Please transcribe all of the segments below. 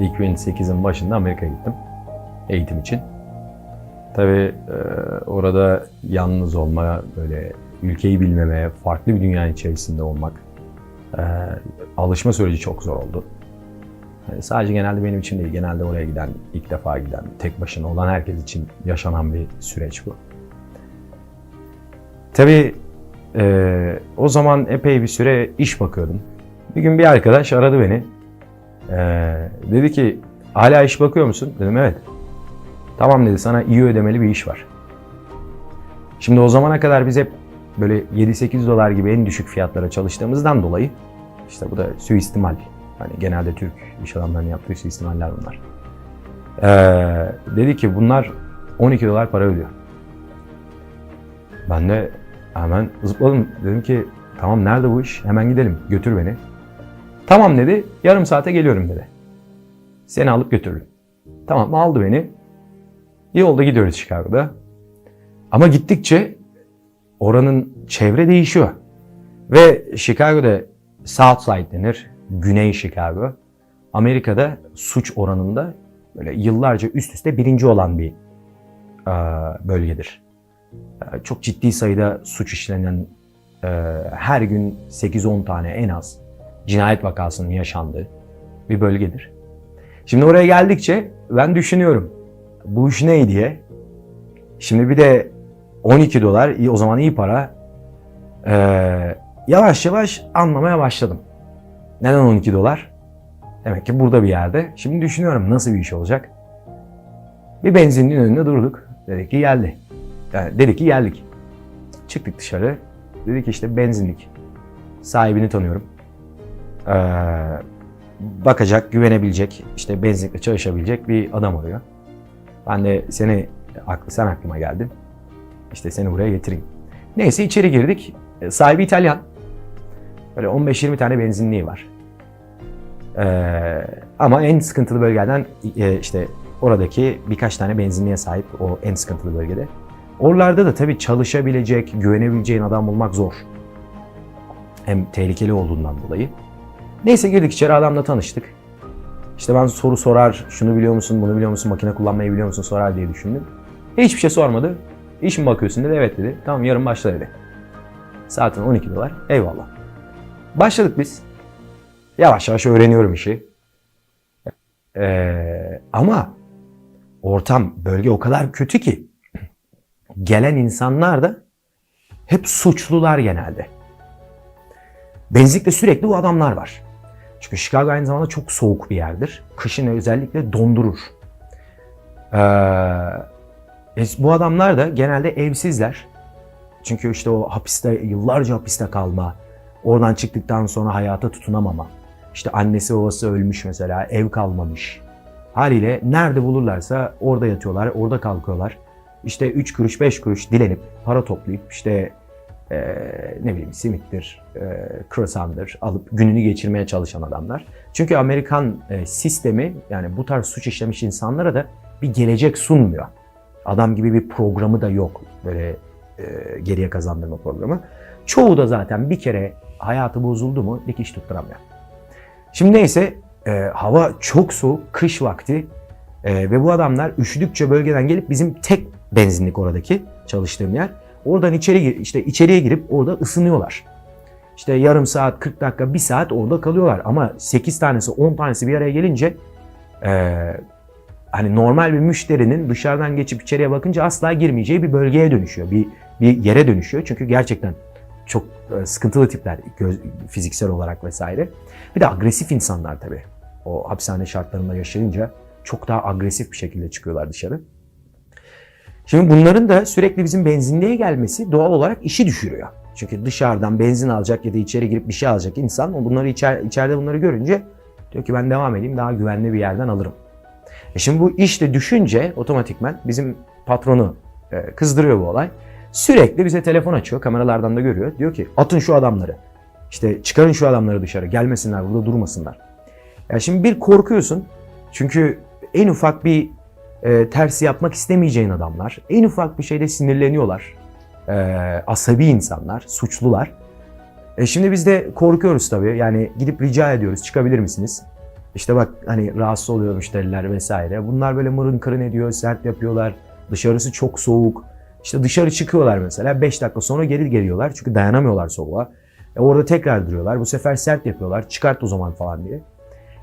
2008'in başında Amerika'ya gittim eğitim için. Tabii e, orada yalnız olma, böyle ülkeyi bilmeme, farklı bir dünyanın içerisinde olmak, e, alışma süreci çok zor oldu. Yani sadece genelde benim için değil, genelde oraya giden, ilk defa giden, tek başına olan herkes için yaşanan bir süreç bu. Tabii e, o zaman epey bir süre iş bakıyordum. Bir gün bir arkadaş aradı beni. E, dedi ki, hala iş bakıyor musun? Dedim evet. Tamam dedi, sana iyi ödemeli bir iş var. Şimdi o zamana kadar biz hep böyle 7-8 dolar gibi en düşük fiyatlara çalıştığımızdan dolayı işte bu da suistimal. Hani genelde Türk iş adamlarının yaptığı suistimaller bunlar. Ee, dedi ki bunlar 12 dolar para ödüyor. Ben de hemen zıpladım. Dedim ki tamam nerede bu iş? Hemen gidelim. Götür beni. Tamam dedi. Yarım saate geliyorum dedi. Seni alıp götürürüm. Tamam aldı beni. Yolda gidiyoruz Chicago'da. Ama gittikçe oranın çevre değişiyor. Ve Chicago'da South Side denir. Güney Chicago. Amerika'da suç oranında böyle yıllarca üst üste birinci olan bir e, bölgedir. E, Çok ciddi sayıda suç işlenen e, her gün 8-10 tane en az cinayet vakasının yaşandığı bir bölgedir. Şimdi oraya geldikçe ben düşünüyorum bu iş ne diye. Şimdi bir de 12 dolar o zaman iyi para. Ee, yavaş yavaş anlamaya başladım. Neden 12 dolar? Demek ki burada bir yerde. Şimdi düşünüyorum nasıl bir iş olacak. Bir benzinliğin önünde durduk. Dedik ki geldi. Yani dedik ki geldik. Çıktık dışarı. Dedik işte benzinlik. Sahibini tanıyorum. Ee, bakacak, güvenebilecek, işte benzinlikle çalışabilecek bir adam arıyor. Ben de seni, aklı sen aklıma geldin. İşte seni buraya getireyim. Neyse içeri girdik. E, Sahibi İtalyan. Böyle 15-20 tane benzinliği var. Ee, ama en sıkıntılı bölgeden e, işte oradaki birkaç tane benzinliğe sahip o en sıkıntılı bölgede. Oralarda da tabii çalışabilecek, güvenebileceğin adam bulmak zor. Hem tehlikeli olduğundan dolayı. Neyse girdik içeri adamla tanıştık. İşte ben soru sorar, şunu biliyor musun, bunu biliyor musun, makine kullanmayı biliyor musun sorar diye düşündüm. Hiçbir şey sormadı. İş mi bakıyorsun dedi, evet dedi. Tamam yarın başla dedi. Saatin 12 dolar, eyvallah. Başladık biz. Yavaş yavaş öğreniyorum işi. Ee, ama ortam, bölge o kadar kötü ki gelen insanlar da hep suçlular genelde. Benzinlikte sürekli bu adamlar var. Çünkü Chicago aynı zamanda çok soğuk bir yerdir. Kışın özellikle dondurur. Ee, e, bu adamlar da genelde evsizler. Çünkü işte o hapiste, yıllarca hapiste kalma, oradan çıktıktan sonra hayata tutunamama. İşte annesi babası ölmüş mesela, ev kalmamış. Haliyle nerede bulurlarsa orada yatıyorlar, orada kalkıyorlar. İşte 3 kuruş, 5 kuruş dilenip, para toplayıp işte eee, ne bileyim simittir, eee croissant'dır alıp gününü geçirmeye çalışan adamlar. Çünkü Amerikan e, sistemi yani bu tarz suç işlemiş insanlara da bir gelecek sunmuyor. Adam gibi bir programı da yok böyle e, geriye kazandırma programı. Çoğu da zaten bir kere hayatı bozuldu mu dikiş tutturamıyor. Şimdi neyse e, hava çok soğuk, kış vakti e, ve bu adamlar üşüdükçe bölgeden gelip bizim tek benzinlik oradaki çalıştığım yer. Oradan içeri işte içeriye girip orada ısınıyorlar. İşte yarım saat, 40 dakika, 1 saat orada kalıyorlar. Ama 8 tanesi, 10 tanesi bir araya gelince e, hani normal bir müşterinin dışarıdan geçip içeriye bakınca asla girmeyeceği bir bölgeye dönüşüyor. Bir, bir yere dönüşüyor. Çünkü gerçekten çok sıkıntılı tipler göz- fiziksel olarak vesaire. Bir de agresif insanlar tabii. O hapishane şartlarında yaşayınca çok daha agresif bir şekilde çıkıyorlar dışarı. Şimdi bunların da sürekli bizim benzinliğe gelmesi doğal olarak işi düşürüyor. Çünkü dışarıdan benzin alacak ya da içeri girip bir şey alacak insan bunları içer, içeride bunları görünce diyor ki ben devam edeyim daha güvenli bir yerden alırım. E şimdi bu işte düşünce otomatikman bizim patronu e, kızdırıyor bu olay. Sürekli bize telefon açıyor kameralardan da görüyor. Diyor ki atın şu adamları. İşte çıkarın şu adamları dışarı gelmesinler burada durmasınlar. Ya şimdi bir korkuyorsun çünkü en ufak bir e, tersi yapmak istemeyeceğin adamlar. En ufak bir şeyde sinirleniyorlar. E, asabi insanlar, suçlular. E şimdi biz de korkuyoruz tabii. Yani gidip rica ediyoruz çıkabilir misiniz? İşte bak hani rahatsız oluyor müşteriler vesaire. Bunlar böyle mırın kırın ediyor, sert yapıyorlar. Dışarısı çok soğuk. İşte dışarı çıkıyorlar mesela 5 dakika sonra geri geliyorlar çünkü dayanamıyorlar soğuğa. E orada tekrar duruyorlar. Bu sefer sert yapıyorlar. Çıkart o zaman falan diye.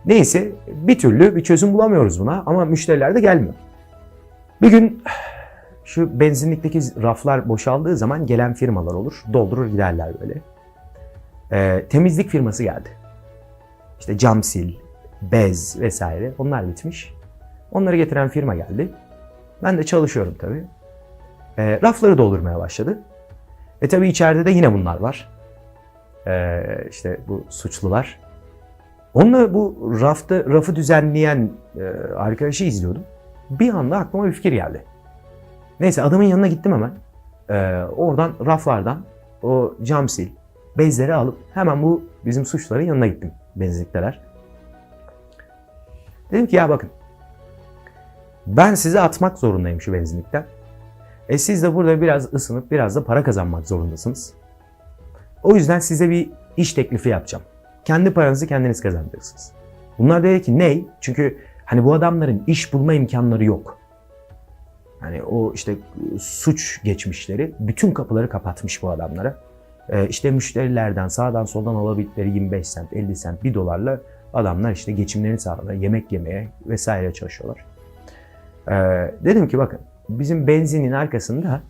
Neyse bir türlü bir çözüm bulamıyoruz buna ama müşteriler de gelmiyor. Bir gün şu benzinlikteki raflar boşaldığı zaman gelen firmalar olur. Doldurur giderler böyle. Ee, temizlik firması geldi. İşte cam sil, bez vesaire onlar bitmiş. Onları getiren firma geldi. Ben de çalışıyorum tabii. Ee, rafları doldurmaya başladı. E tabii içeride de yine bunlar var. Ee, işte bu suçlular. Onunla bu rafta rafı düzenleyen e, arkadaşı izliyordum. Bir anda aklıma bir fikir geldi. Neyse adamın yanına gittim hemen. Ee, oradan raflardan o cam sil, bezleri alıp hemen bu bizim suçluların yanına gittim benzinlikteler. Dedim ki ya bakın ben size atmak zorundayım şu benzinlikten. E siz de burada biraz ısınıp biraz da para kazanmak zorundasınız. O yüzden size bir iş teklifi yapacağım. Kendi paranızı kendiniz kazanacaksınız. Bunlar dedi ki ney? Çünkü hani bu adamların iş bulma imkanları yok. Hani o işte suç geçmişleri bütün kapıları kapatmış bu adamlara. Ee, işte müşterilerden sağdan soldan alabildikleri 25 sent, 50 sent, 1 dolarla adamlar işte geçimlerini sağlamaya, yemek yemeye vesaire çalışıyorlar. Ee, dedim ki bakın bizim benzinin arkasında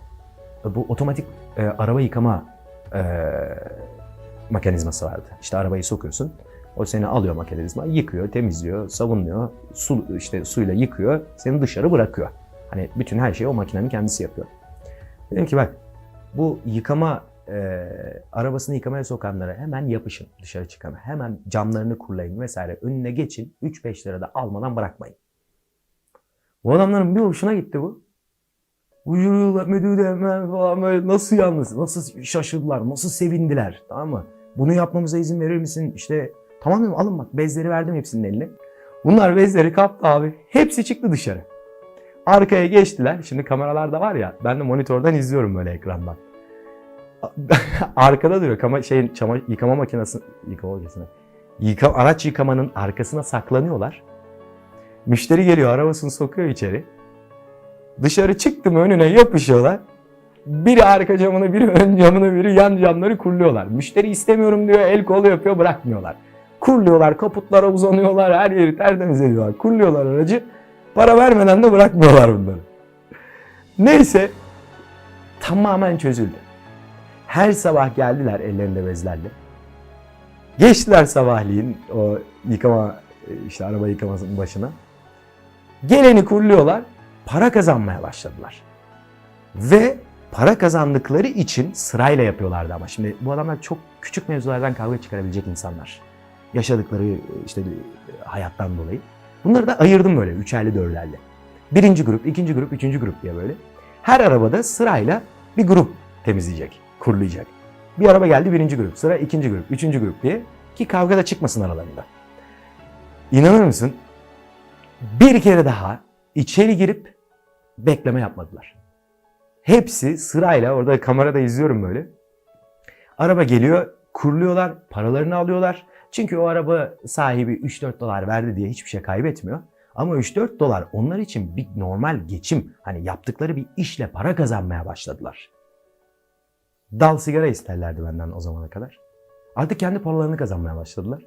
bu otomatik e, araba yıkama e, mekanizması vardı. İşte arabayı sokuyorsun. O seni alıyor mekanizma, yıkıyor, temizliyor, savunluyor, su işte suyla yıkıyor, seni dışarı bırakıyor. Hani bütün her şeyi o makinenin kendisi yapıyor. Dedim ki bak bu yıkama e, arabasını yıkamaya sokanlara hemen yapışın dışarı çıkana. Hemen camlarını kurlayın vesaire. Önüne geçin. 3-5 lira da almadan bırakmayın. Bu adamların bir hoşuna gitti bu. Uyuyorlar müdür hemen falan böyle nasıl yalnız, nasıl şaşırdılar, nasıl sevindiler tamam mı? Bunu yapmamıza izin verir misin? İşte tamam dedim alın bak bezleri verdim hepsinin eline. Bunlar bezleri kaptı abi. Hepsi çıktı dışarı. Arkaya geçtiler. Şimdi kameralar da var ya ben de monitörden izliyorum böyle ekrandan. Arkada duruyor. Kama, şey, çama, yıkama makinesi, yıkama makinesine. Yıka, araç yıkamanın arkasına saklanıyorlar. Müşteri geliyor arabasını sokuyor içeri. Dışarı çıktım önüne yapışıyorlar. Biri arka camını, biri ön camını, biri yan camları kurluyorlar. Müşteri istemiyorum diyor, el kolu yapıyor, bırakmıyorlar. Kurluyorlar, kaputlara uzanıyorlar, her yeri tertemiz ediyorlar. Kurluyorlar aracı. Para vermeden de bırakmıyorlar bunları. Neyse, tamamen çözüldü. Her sabah geldiler ellerinde bezlerle. Geçtiler sabahleyin o yıkama, işte araba yıkamasının başına. Geleni kurluyorlar, para kazanmaya başladılar. Ve para kazandıkları için sırayla yapıyorlardı ama. Şimdi bu adamlar çok küçük mevzulardan kavga çıkarabilecek insanlar. Yaşadıkları işte hayattan dolayı. Bunları da ayırdım böyle üçerli dörlerle. Birinci grup, ikinci grup, üçüncü grup diye böyle. Her arabada sırayla bir grup temizleyecek, kurulayacak. Bir araba geldi birinci grup, sıra ikinci grup, üçüncü grup diye. Ki kavga da çıkmasın aralarında. İnanır mısın? Bir kere daha içeri girip bekleme yapmadılar. Hepsi sırayla orada kamerada izliyorum böyle. Araba geliyor, kuruluyorlar, paralarını alıyorlar. Çünkü o araba sahibi 3-4 dolar verdi diye hiçbir şey kaybetmiyor. Ama 3-4 dolar onlar için bir normal geçim, hani yaptıkları bir işle para kazanmaya başladılar. Dal sigara isterlerdi benden o zamana kadar. Artık kendi paralarını kazanmaya başladılar.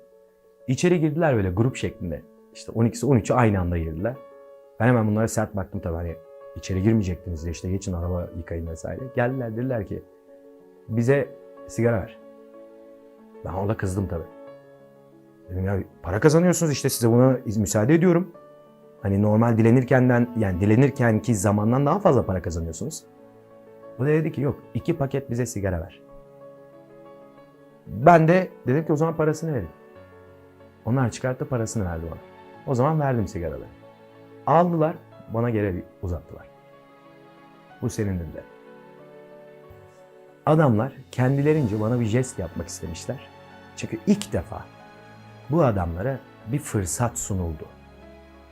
İçeri girdiler böyle grup şeklinde. İşte 12'si 13'ü aynı anda girdiler. Ben hemen bunlara sert baktım tabii hani içeri girmeyecektiniz ya işte geçin araba yıkayın vesaire. Geldiler dediler ki bize sigara ver. Ben orada kızdım tabii. Dedim ya para kazanıyorsunuz işte size buna müsaade ediyorum. Hani normal dilenirkenden yani dilenirken ki zamandan daha fazla para kazanıyorsunuz. O da dedi ki yok iki paket bize sigara ver. Ben de dedim ki o zaman parasını verin. Onlar çıkarttı parasını verdi bana. O zaman verdim sigaraları. Aldılar bana geri uzattılar. Bu senin dediler. Adamlar kendilerince bana bir jest yapmak istemişler. Çünkü ilk defa bu adamlara bir fırsat sunuldu.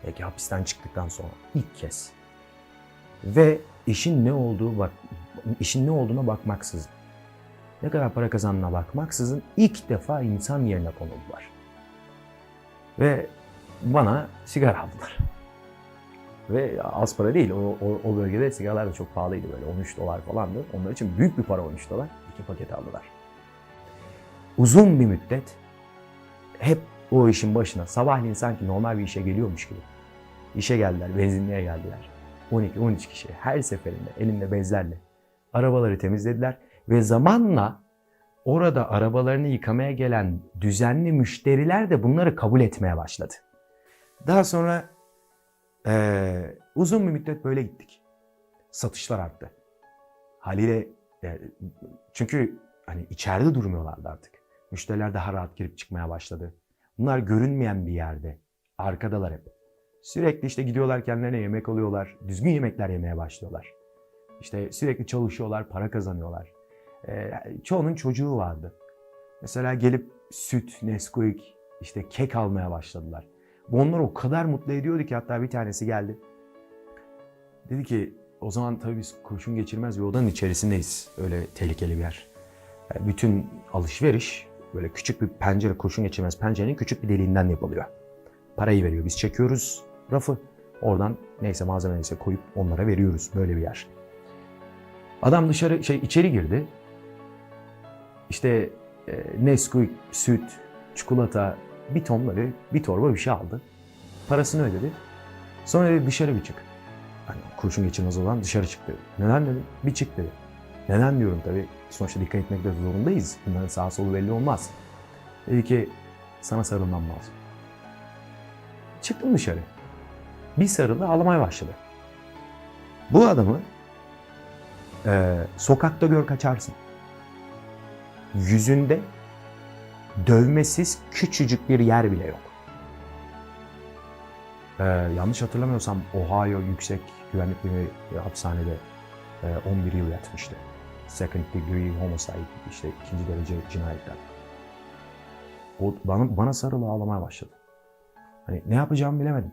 Peki hapisten çıktıktan sonra ilk kez. Ve işin ne olduğu bak işin ne olduğuna bakmaksızın, ne kadar para kazandığına bakmaksızın ilk defa insan yerine konuldular. Ve bana sigara aldılar. Ve az para değil. O, o, o bölgede sigaralar da çok pahalıydı böyle. 13 dolar falandı. Onlar için büyük bir para 13 dolar. İki paket aldılar. Uzun bir müddet hep o işin başına sabahleyin sanki normal bir işe geliyormuş gibi. İşe geldiler, benzinliğe geldiler. 12-13 kişi her seferinde elinde bezlerle arabaları temizlediler ve zamanla orada arabalarını yıkamaya gelen düzenli müşteriler de bunları kabul etmeye başladı. Daha sonra eee, uzun bir müddet böyle gittik. Satışlar arttı. Haliyle e, çünkü hani içeride durmuyorlardı artık. Müşteriler daha rahat girip çıkmaya başladı. Bunlar görünmeyen bir yerde. Arkadalar hep. Sürekli işte gidiyorlar kendilerine yemek alıyorlar. Düzgün yemekler yemeye başlıyorlar. İşte sürekli çalışıyorlar, para kazanıyorlar. Ee, çoğunun çocuğu vardı. Mesela gelip süt, Nesquik, işte kek almaya başladılar. Bu onları o kadar mutlu ediyordu ki hatta bir tanesi geldi. Dedi ki o zaman tabii biz kurşun geçirmez bir odanın içerisindeyiz. Öyle tehlikeli bir yer. Yani bütün alışveriş böyle küçük bir pencere, kurşun geçirmez pencerenin küçük bir deliğinden yapılıyor. Parayı veriyor. Biz çekiyoruz rafı. Oradan neyse malzeme neyse koyup onlara veriyoruz. Böyle bir yer. Adam dışarı şey içeri girdi. İşte e, Nesquik, süt, çikolata, bir ton böyle bir torba bir şey aldı. Parasını ödedi. Sonra dedi dışarı bir çık. Hani kurşun geçirmez olan dışarı çık dedi. Neden dedi? Bir çık dedi. Neden diyorum tabii. Sonuçta dikkat etmek de zorundayız. Bunların sağ solu belli olmaz. Dedi ki sana sarılmam lazım. Çıktım dışarı. Bir sarıldı ağlamaya başladı. Bu adamı e, sokakta gör kaçarsın. Yüzünde dövmesiz küçücük bir yer bile yok. E, yanlış hatırlamıyorsam Ohio Yüksek Güvenlik Birimi hapishanede e, 11 yıl yatmıştı. Second degree homicide, işte ikinci derece cinayetler. O bana, bana sarılı ağlamaya başladı. Hani ne yapacağımı bilemedim.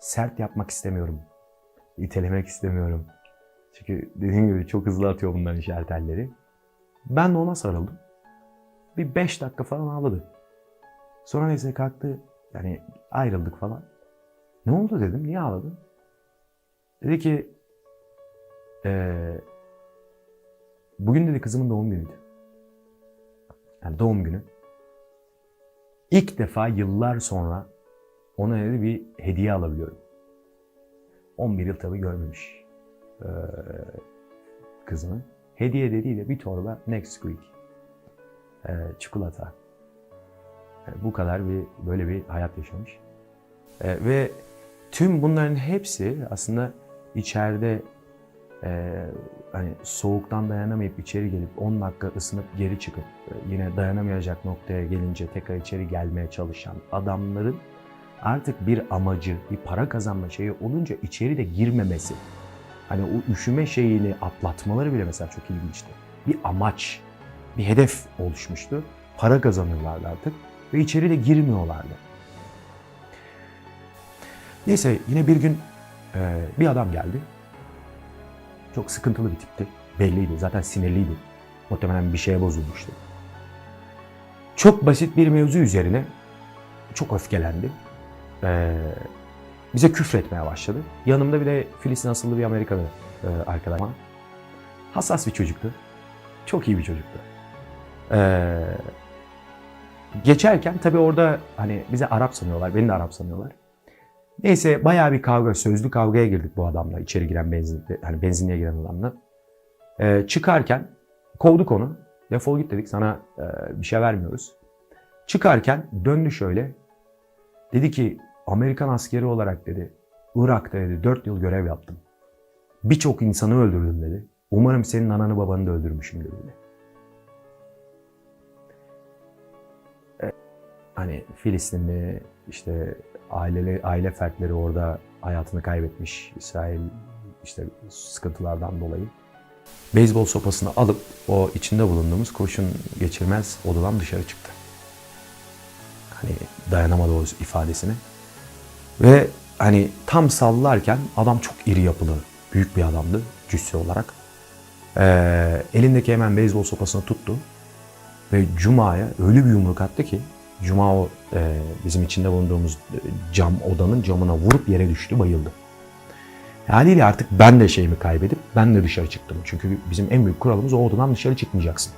Sert yapmak istemiyorum. İtelemek istemiyorum. Çünkü dediğim gibi çok hızlı atıyor bunların şartelleri. Ben de ona sarıldım. Bir beş dakika falan ağladı. Sonra neyse kalktı. Yani ayrıldık falan. Ne oldu dedim. Niye ağladın? Dedi ki eee bugün dedi kızımın doğum günüydü. Yani doğum günü. İlk defa yıllar sonra ona dedi bir hediye alabiliyorum. 11 yıl tabii görmemiş eee, kızını. Hediye dediği de bir torba Nesquik. Eee çikolata. Yani bu kadar bir böyle bir hayat yaşamış. Eee, ve tüm bunların hepsi aslında içeride eee, hani soğuktan dayanamayıp içeri gelip 10 dakika ısınıp geri çıkıp e, yine dayanamayacak noktaya gelince tekrar içeri gelmeye çalışan adamların artık bir amacı, bir para kazanma şeyi olunca içeri de girmemesi. Hani o üşüme şeyini atlatmaları bile mesela çok ilginçti. Bir amaç, bir hedef oluşmuştu. Para kazanırlardı artık ve içeri de girmiyorlardı. Neyse yine bir gün e, bir adam geldi. Çok sıkıntılı bir tipti. Belliydi. Zaten sinirliydi. Muhtemelen bir şeye bozulmuştu. Çok basit bir mevzu üzerine çok öfkelendi. Ee, bize küfretmeye başladı. Yanımda bir de Filistin asıllı bir Amerikalı e, arkadaş var. Hassas bir çocuktu. Çok iyi bir çocuktu. Ee, geçerken tabii orada hani bize Arap sanıyorlar. Beni de Arap sanıyorlar. Neyse bayağı bir kavga, sözlü kavgaya girdik bu adamla. içeri giren benzin, hani benzinliğe giren adamla. Ee, çıkarken kovduk onu. Defol git dedik sana e, bir şey vermiyoruz. Çıkarken döndü şöyle. Dedi ki Amerikan askeri olarak dedi Irak'ta dedi 4 yıl görev yaptım. Birçok insanı öldürdüm dedi. Umarım senin ananı babanı da öldürmüşümdür dedi. Hani Filistinli işte aileli aile fertleri orada hayatını kaybetmiş İsrail işte sıkıntılardan dolayı. Beyzbol sopasını alıp o içinde bulunduğumuz kurşun geçirmez odadan dışarı çıktı. Hani dayanamadı o ifadesine. Ve hani tam sallarken adam çok iri yapılı, büyük bir adamdı cüsse olarak. Ee, elindeki hemen beyzbol sopasını tuttu ve Cuma'ya öyle bir yumruk attı ki Cuma o e, bizim içinde bulunduğumuz e, cam odanın camına vurup yere düştü, bayıldı. Haliyle artık ben de şeyimi kaybedip ben de dışarı çıktım. Çünkü bizim en büyük kuralımız o odadan dışarı çıkmayacaksın.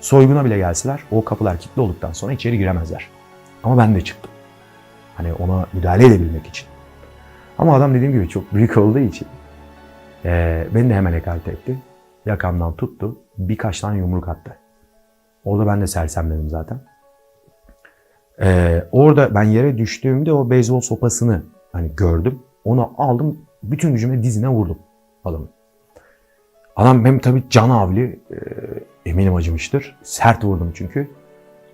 Soyguna bile gelseler o kapılar kilitli olduktan sonra içeri giremezler. Ama ben de çıktım. Hani ona müdahale edebilmek için. Ama adam dediğim gibi çok büyük olduğu için e, beni de hemen ekarte etti. Yakamdan tuttu. Birkaç tane yumruk attı. Orada ben de sersemledim zaten. Ee, orada ben yere düştüğümde o beyzbol sopasını hani gördüm. Onu aldım bütün gücümle dizine vurdum adamın. Adam hem tabii can havli e, eminim acımıştır. Sert vurdum çünkü.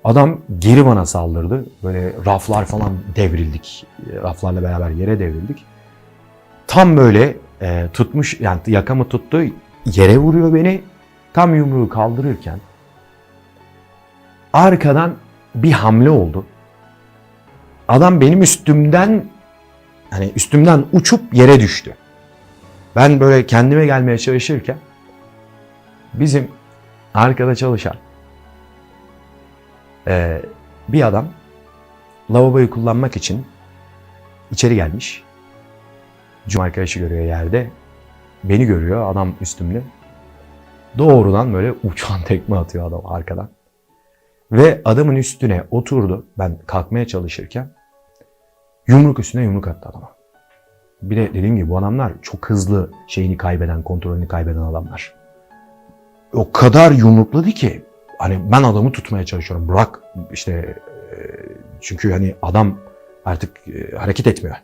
Adam geri bana saldırdı. Böyle raflar falan devrildik. Raflarla beraber yere devrildik. Tam böyle e, tutmuş yani yakamı tuttu yere vuruyor beni. Tam yumruğu kaldırırken arkadan bir hamle oldu. Adam benim üstümden hani üstümden uçup yere düştü. Ben böyle kendime gelmeye çalışırken bizim arkada çalışan eee, bir adam lavaboyu kullanmak için içeri gelmiş. Cum arkadaşı görüyor yerde. Beni görüyor adam üstümde. Doğrudan böyle uçan tekme atıyor adam arkadan. Ve adamın üstüne oturdu. Ben kalkmaya çalışırken yumruk üstüne yumruk attı adama. Bir de dediğim gibi bu adamlar çok hızlı şeyini kaybeden, kontrolünü kaybeden adamlar. O kadar yumrukladı ki hani ben adamı tutmaya çalışıyorum. Bırak işte e, çünkü hani adam artık e, hareket etmiyor.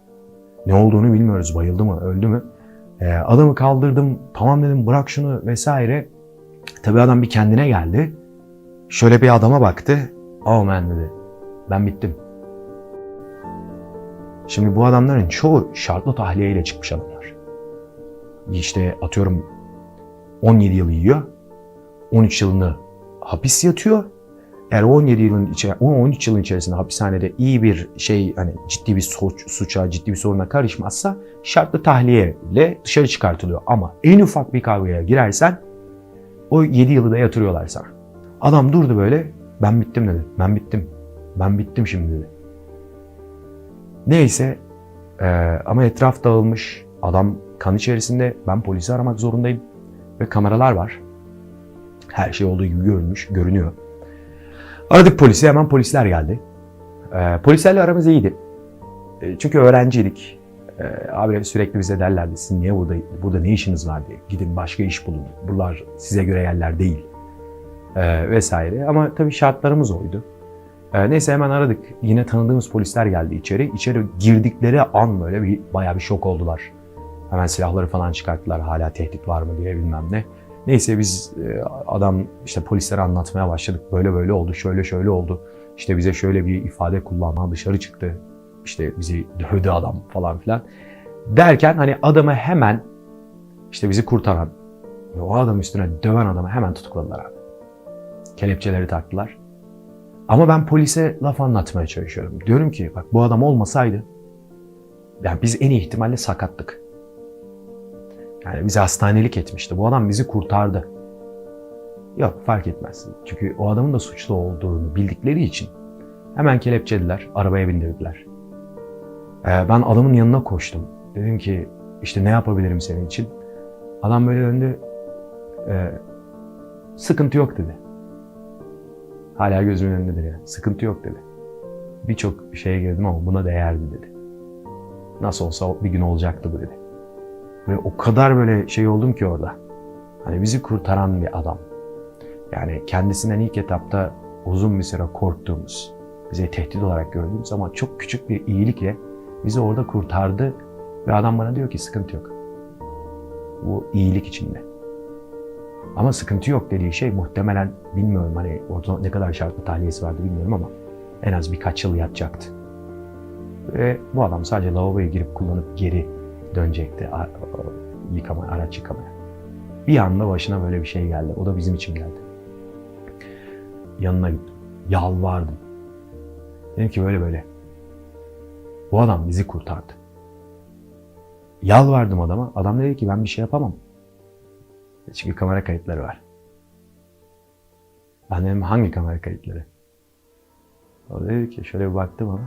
Ne olduğunu bilmiyoruz. Bayıldı mı, öldü mü? E, adamı kaldırdım. Tamam dedim bırak şunu vesaire. Tabii adam bir kendine geldi. Şöyle bir adama baktı. Oh man dedi. Ben bittim. Şimdi bu adamların çoğu şartlı tahliyeyle çıkmış adamlar. İşte atıyorum 17 yıl yiyor. 13 yılını hapis yatıyor. Eğer 17 yılın içi, 13 yılın içerisinde hapishanede iyi bir şey hani ciddi bir suç, suça, ciddi bir soruna karışmazsa şartlı tahliye ile dışarı çıkartılıyor. Ama en ufak bir kavgaya girersen o 7 yılı da yatırıyorlar sana. Adam durdu böyle. Ben bittim dedi. Ben bittim. Ben bittim şimdi dedi. Neyse eee, ama etraf dağılmış. Adam kan içerisinde. Ben polisi aramak zorundayım. Ve kameralar var. Her şey olduğu gibi görünmüş, görünüyor. Aradık polisi. Hemen polisler geldi. Eee, polislerle aramız iyiydi. E, çünkü öğrenciydik. Eee, abi sürekli bize derlerdi. Sizin niye burada, burada ne işiniz var diye. Gidin başka iş bulun. Buralar size göre yerler değil e, vesaire. Ama tabii şartlarımız oydu. E, neyse hemen aradık. Yine tanıdığımız polisler geldi içeri. İçeri girdikleri an böyle bir bayağı bir şok oldular. Hemen silahları falan çıkarttılar. Hala tehdit var mı diye bilmem ne. Neyse biz e, adam işte polislere anlatmaya başladık. Böyle böyle oldu, şöyle şöyle oldu. İşte bize şöyle bir ifade kullanma dışarı çıktı. İşte bizi dövdü adam falan filan. Derken hani adamı hemen işte bizi kurtaran o adam üstüne döven adamı hemen tutukladılar abi kelepçeleri taktılar. Ama ben polise laf anlatmaya çalışıyorum. Diyorum ki bak bu adam olmasaydı yani biz en iyi ihtimalle sakattık. Yani bizi hastanelik etmişti. Bu adam bizi kurtardı. Yok fark etmez. Çünkü o adamın da suçlu olduğunu bildikleri için hemen kelepçediler, arabaya bindirdiler. Ee, ben adamın yanına koştum. Dedim ki işte ne yapabilirim senin için? Adam böyle döndü. "Ee, sıkıntı yok dedi. Hala gözümün önündedir yani. Sıkıntı yok dedi. Birçok şeye girdim ama buna değerdi dedi. Nasıl olsa bir gün olacaktı bu dedi. Ve o kadar böyle şey oldum ki orada. Hani bizi kurtaran bir adam. Yani kendisinden ilk etapta uzun bir süre korktuğumuz, bize tehdit olarak gördüğümüz ama çok küçük bir iyilikle bizi orada kurtardı. Ve adam bana diyor ki sıkıntı yok. Bu iyilik içinde. Ama sıkıntı yok dediği şey muhtemelen bilmiyorum hani orada ne kadar şartlı tahliyesi vardı bilmiyorum ama en az birkaç yıl yatacaktı. Ve bu adam sadece lavaboya girip kullanıp geri dönecekti yıkama, araç yıkamaya. Bir anda başına böyle bir şey geldi. O da bizim için geldi. Yanına gittim. Yalvardım. Dedim ki böyle böyle. Bu adam bizi kurtardı. Yalvardım adama. Adam dedi ki ben bir şey yapamam. Çünkü kamera kayıtları var. Ben dedim hangi kamera kayıtları? O dedi ki şöyle bir baktı bana.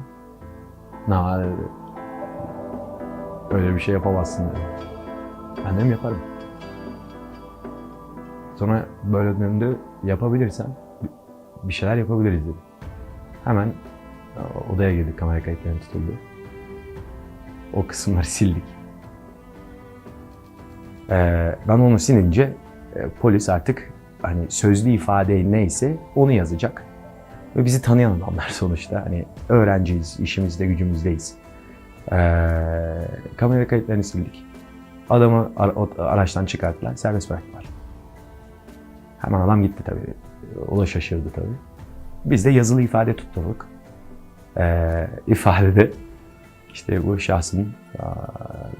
Na dedi. Öyle bir şey yapamazsın dedi. Ben dedim yaparım. Sonra böyle döndü yapabilirsen bir şeyler yapabiliriz dedi. Hemen e, odaya girdik kamera kayıtlarının tutuldu. O kısımları sildik. Ee, ben onu silince e, polis artık hani sözlü ifade neyse onu yazacak. Ve bizi tanıyan adamlar sonuçta. Hani öğrenciyiz, işimizde, gücümüzdeyiz. Ee, kamera kayıtlarını sildik. Adamı araçtan çıkarttılar, serbest bıraktılar. Hemen adam gitti tabii. O da şaşırdı tabii. Biz de yazılı ifade tutturduk. Ee, ifadede işte bu şahsın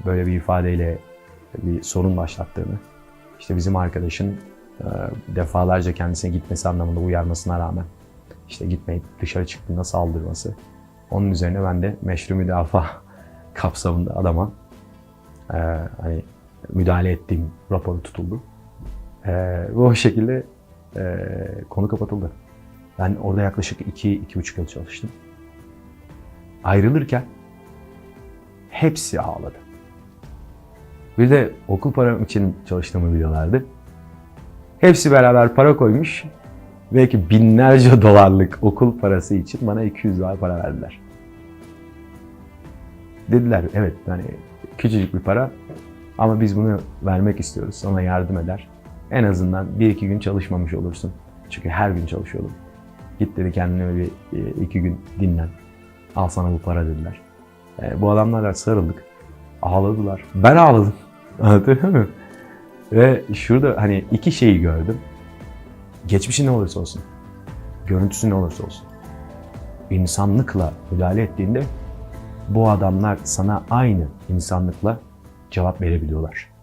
böyle bir ifadeyle bir sorun başlattığını, işte bizim arkadaşın e, defalarca kendisine gitmesi anlamında uyarmasına rağmen işte gitmeyip dışarı çıktığında saldırması. Onun üzerine ben de meşru müdafaa kapsamında adama e, hani müdahale ettiğim raporu tutuldu. E, ve o şekilde e, konu kapatıldı. Ben orada yaklaşık 2-2,5 yıl çalıştım. Ayrılırken hepsi ağladı. Bir de okul param için çalıştığımı biliyorlardı. Hepsi beraber para koymuş. Belki binlerce dolarlık okul parası için bana 200 dolar para verdiler. Dediler evet yani küçücük bir para ama biz bunu vermek istiyoruz. Sana yardım eder. En azından bir iki gün çalışmamış olursun. Çünkü her gün çalışıyordum. Git dedi kendine bir e, iki gün dinlen. Al sana bu para dediler. E, bu adamlarla sarıldık. Ağladılar. Ben ağladım. Anlatabiliyor muyum? Ve şurada hani iki şeyi gördüm. Geçmişi ne olursa olsun, görüntüsü ne olursa olsun, insanlıkla müdahale ettiğinde bu adamlar sana aynı insanlıkla cevap verebiliyorlar.